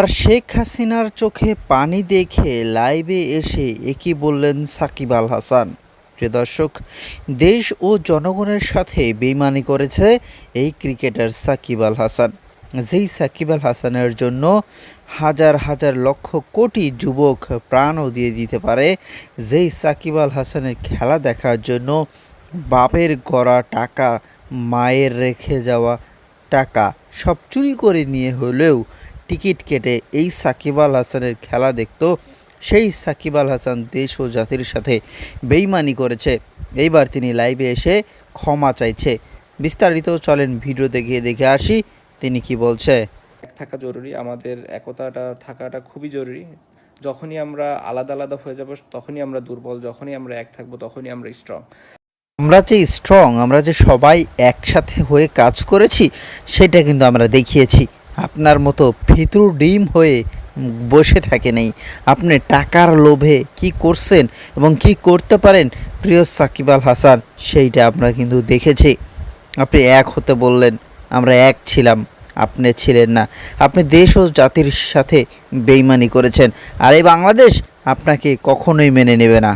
আর শেখ হাসিনার চোখে পানি দেখে লাইভে এসে একই বললেন সাকিব আল হাসান। প্রিয় দর্শক, দেশ ও জনগণের সাথে বেইমানি করেছে এই ক্রিকেটার সাকিব আল হাসান। যেই সাকিব আল হাসানের জন্য হাজার হাজার লক্ষ কোটি যুবক প্রাণও দিয়ে দিতে পারে, যেই সাকিব আল হাসানের খেলা দেখার জন্য বাপের গড়া টাকা, মায়ের রেখে যাওয়া টাকা সব চুরি করে নিয়ে হলেও টিকিট কেটে এই সাকিব আল হাসানের খেলা দেখতো সেই সাকিব আল হাসান দেশ ও জাতির সাথে বেইমানি করেছে। এইবার তিনি লাইভে এসে ক্ষমা চাইছে। বিস্তারিত চলেন ভিডিও দেখে দেখে আসি তিনি কি বলছে। এক থাকা জরুরি আমাদের একতাটা থাকাটা খুবই জরুরি। যখনই আমরা আলাদা আলাদা হয়ে যাব তখনই আমরা দুর্বল যখনই আমরা এক থাকব তখনই আমরা স্ট্রং আমরা যে স্ট্রং আমরা যে সবাই একসাথে হয়ে কাজ করেছি সেটা কিন্তু আমরা দেখিয়েছি। আপনার মতো ভিতর ডিম হয়ে বসে থাকে নেই আপনি টাকার লোভে কি করছেন এবং কি করতে পারেন? প্রিয় সাকিব আল হাসান, সেইটা আমরা কিন্তু দেখেছি। আপনি এক হতে বললেন, আমরা এক ছিলাম, আপনি ছিলেন না। আপনি দেশ ও জাতির সাথে বেইমানি করেছেন, আর এই বাংলাদেশ আপনাকে কখনোই মেনে নেবে না।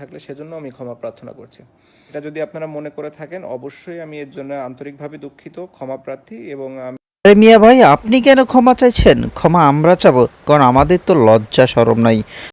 থাকলে সেজন্য আমি ক্ষমা প্রার্থনা করছি। এটা যদি আপনারা মনে করে থাকেন, অবশ্যই আমি এর জন্য আন্তরিকভাবে দুঃখিত, ক্ষমা প্রার্থী এবং আরে মিয়া ভাই, আপনি কেন ক্ষমা চাইছেন? ক্ষমা আমরা চাবো, কারণ আমাদের তো লজ্জা সরম নাই।